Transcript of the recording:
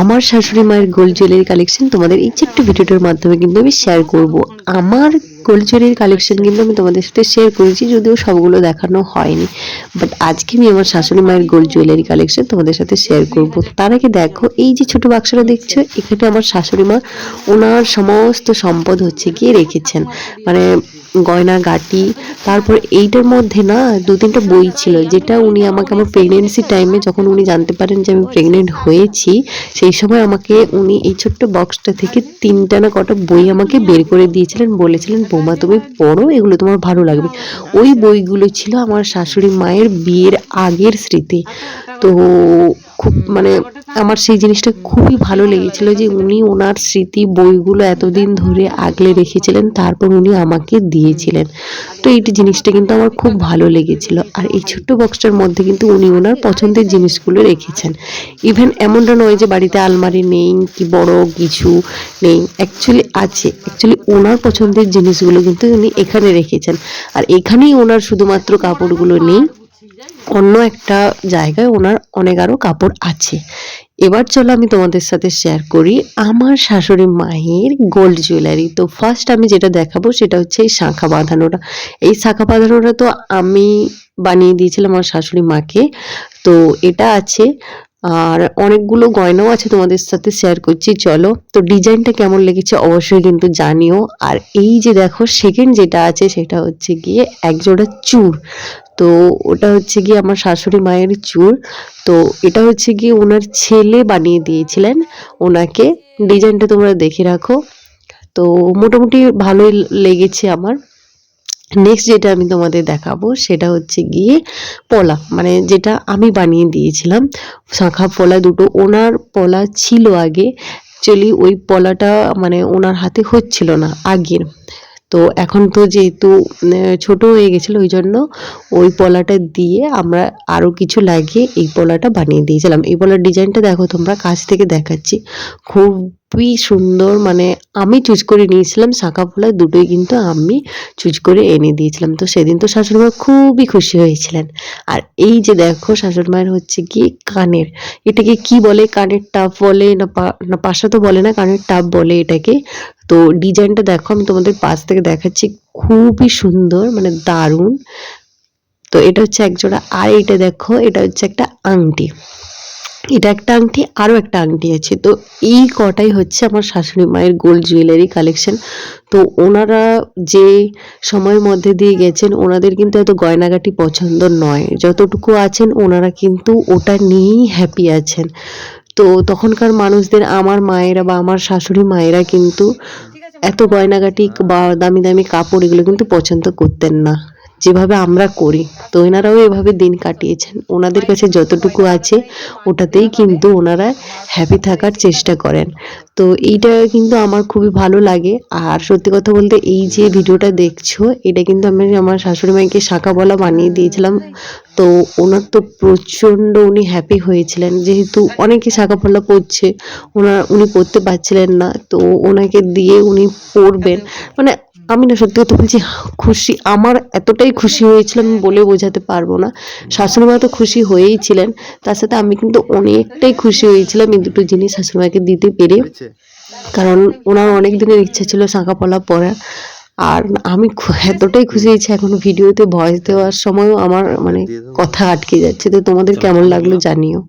আমার শাশুড়ি মায়ের গোল্ড জুয়েলারি কালেকশন তোমাদের এই ছোট্ট ভিডিওটার মাধ্যমে কিন্তু আমি শেয়ার করব। আমার গোল্ড জুয়েলারি কালেকশন কিন্তু আমি তোমাদের সাথে শেয়ার করেছি, যদিও সবগুলো দেখানো হয়নি। বাট আজকে আমি আমার শাশুড়ি মায়ের গোল্ড জুয়েলারি কালেকশন তোমাদের সাথে শেয়ার করব। তার আগে দেখো, এই যে ছোট বাক্সটা দেখছ, এখানে আমার শাশুড়ি মা ওনার সমস্ত সম্পদ হচ্ছে গিয়ে রেখেছেন। মানে গয়না গাটি, তারপর এইটার মধ্যে না দু তিনটা বই ছিল, যেটা উনি আমাকে আমার প্রেগনেন্সি টাইমে যখন উনি জানতে পারেন যে আমি প্রেগনেন্ট হয়েছি, সেই সময় আমাকে উনি এই ছোট্ট বক্সটা থেকে তিনটা না কটা বই আমাকে বের করে দিয়েছিলেন, বলেছিলেন, বৌমা, তুমি পড়ো, এগুলো তোমার ভালো লাগবে। ওই বইগুলো ছিল আমার শাশুড়ি মায়ের বিয়ের আগের স্মৃতি। তো খুব মানে আমার সেই জিনিসটা খুবই ভালো লেগেছিল যে উনি ওনার স্মৃতি বইগুলো এতদিন ধরে আগলে রেখেছিলেন, তারপর উনি আমাকে দিয়েছিলেন। তো এইটি জিনিসটা কিন্তু আমার খুব ভালো লেগেছিল। আর এই ছোট্ট বক্সটার মধ্যে কিন্তু উনি ওনার পছন্দের জিনিসগুলো রেখেছেন। ইভেন এমনটা নয় যে বাড়িতে আলমারি নেই কি বড় কিছু নেই অ্যাকচুয়ালি আছে। অ্যাকচুয়ালি ওনার পছন্দের জিনিসগুলো কিন্তু উনি এখানে রেখেছেন। আর এখানেই ওনার শুধুমাত্র কাপড়গুলো নেই। অন্য একটা জায়গায় ওনার অনেক আরও কাপড় আছে। এবার চলো আমি তোমাদের সাথে শেয়ার করি আমার শাশুড়ি মায়ের গোল্ড জুয়েলারি তো ফার্স্ট আমি যেটা দেখাবো সেটা হচ্ছে এই শাঁখা বাঁধানোটা। এই শাঁখা বাঁধানোটা তো আমি বানিয়ে দিয়েছিলাম আমার শাশুড়ি মাকে। তো এটা আছে আর অনেকগুলো গয়নাও আছে তোমাদের সাথে শেয়ার করছি, চলো। তো ডিজাইনটা কেমন লেগেছে অবশ্যই কিন্তু জানিও। আর এই যে দেখো সেকেন্ড যেটা আছে সেটা হচ্ছে গিয়ে একজোড়া চূড় তো ওটা হচ্ছে গিয়ে আমার শাশুড়ি মায়ের চুর। তো এটা হচ্ছে গিয়ে ওনার ছেলে বানিয়ে দিয়েছিলেন। ওনাকে ডিজাইনটা তোমরা দেখে রাখো। তো মোটামুটি ভালোই লেগেছে আমার। নেক্সট যেটা আমি তোমাদের দেখাবো সেটা হচ্ছে গিয়ে পলা। মানে যেটা আমি বানিয়ে দিয়েছিলাম শাঁখা পলা দুটো। ওনার পলা ছিল আগে অ্যাকচুয়ালি ওই পলাটা মানে ওনার হাতে হচ্ছিল না আগের। তো এখন তো যেহেতু উম, ছোট হয়ে গেছিল ওই জন্য ওই পলাটা দিয়ে আমরা আরও কিছু লাগিয়ে এই পলাটা বানিয়ে দিয়েছিলাম। এই পলার ডিজাইনটা দেখো তোমরা কাছ থেকে দেখাচ্ছি। খুবই সুন্দর মানে আমি চুজ করে নিয়েছিলাম শাঁখা পলা দুটোই কিন্তু আমি চুজ করে এনে দিয়েছিলাম। তো সেদিন তো শাশুড়িমা খুবই খুশি হয়েছিলেন। আর এই যে দেখো শাশুড়ি মায়ের হচ্ছে কি কানের, এটাকে কি বলে? কানের টাপ বলে না না পাশা তো বলে না, কানের টাপ বলে এটাকে। তো ডিজাইনটা দেখো, আমি তোমাদের পাশ থেকে দেখাচ্ছি, খুবই সুন্দর মানে দারুণ। তো এটা হচ্ছে একজোড়া, আর এটা দেখো, এটা হচ্ছে একটা আংটি। এটা একটা আংটি আরও একটা আংটি আছে। তো এই কটাই হচ্ছে আমার শাশুড়ি মায়ের গোল্ড জুয়েলারি কালেকশন তো ওনারা যে সময়ের মধ্যে দিয়ে গেছেন ওনাদের কিন্তু এত গয়নাগাটি পছন্দ নয়। যতটুকু আছেন ওনারা কিন্তু ওটা নিয়েই হ্যাপি আছেন। তো তখনকার মানুষদের আমার মায়েরা বা আমার শাশুড়ি মায়েরা কিন্তু এত গয়নাগাটি বা দামি দামি কাপড় এগুলো কিন্তু পছন্দ করতেন না। যেভাবে আমরা করি তো এনারাও এভাবে দিন কাটিয়েছেন। ওনাদের কাছে যতটুকু আছে, ওটাতেই কিন্তু ওনারা হ্যাপি থাকার চেষ্টা করেন। তো এইটা কিন্তু আমার খুবই ভালো লাগে। আর সত্যি কথা বলতে এই যে ভিডিওটা দেখছ, এটা কিন্তু আমি আমার শাশুড়ি মাকে শাঁখা বলা বানিয়ে দিয়েছিলাম। তো ওনার তো প্রচণ্ড উনি হ্যাপি হয়েছিলেন। যেহেতু অনেকে শাঁখা পলা পরছে ওনার, উনি পরতে পারছিলেন না। তো ওনাকে দিয়ে উনি পরবেন মানে আমি না সত্যি কথা বলছি খুশি আমার এতটাই খুশি হয়েছিলাম আমি বলে বোঝাতে পারব না। শাশুড়ি মা তো খুশি হয়েই ছিলেন তার সাথে আমি কিন্তু অনেকটাই খুশি হয়েছিলাম এই দুটো জিনিস শাশুড়ি মাকে দিতে পেরে। কারণ ওনার অনেক দিনের ইচ্ছা ছিল শাঁখা পলা পরার আর আমি এতটাই খুশি হয়েছি এখন ভিডিওতে ভয়েস দেওয়ার সময়ও আমার মানে কথা আটকে যাচ্ছে। তো তোমাদের কেমন লাগল জানিও।